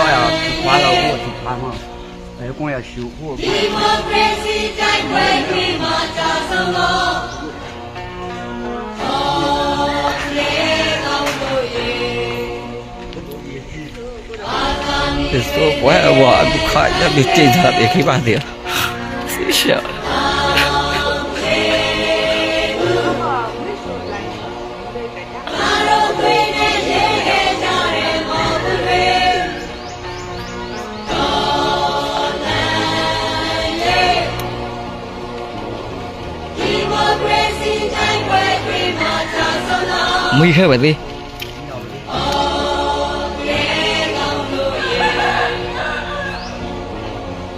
အားမအဲကွန်ရရှူဟိုဒီမိုကရေစီတိုက်ပွဲတွေမှာကြာဆုံးသောအော်လေကောင်းတို့ရေအာသာနီဒီဆိုဘွဲအဝအဒုခရပြီတိတာပဲခိပါသေးဆီရှာ မွေးခဲ့ပါသေး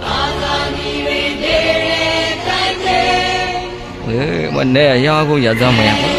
အာသာနီတွေနေတဲ့တိုင်းတွေ เออมันเนี่ยยากูอย่าจำมา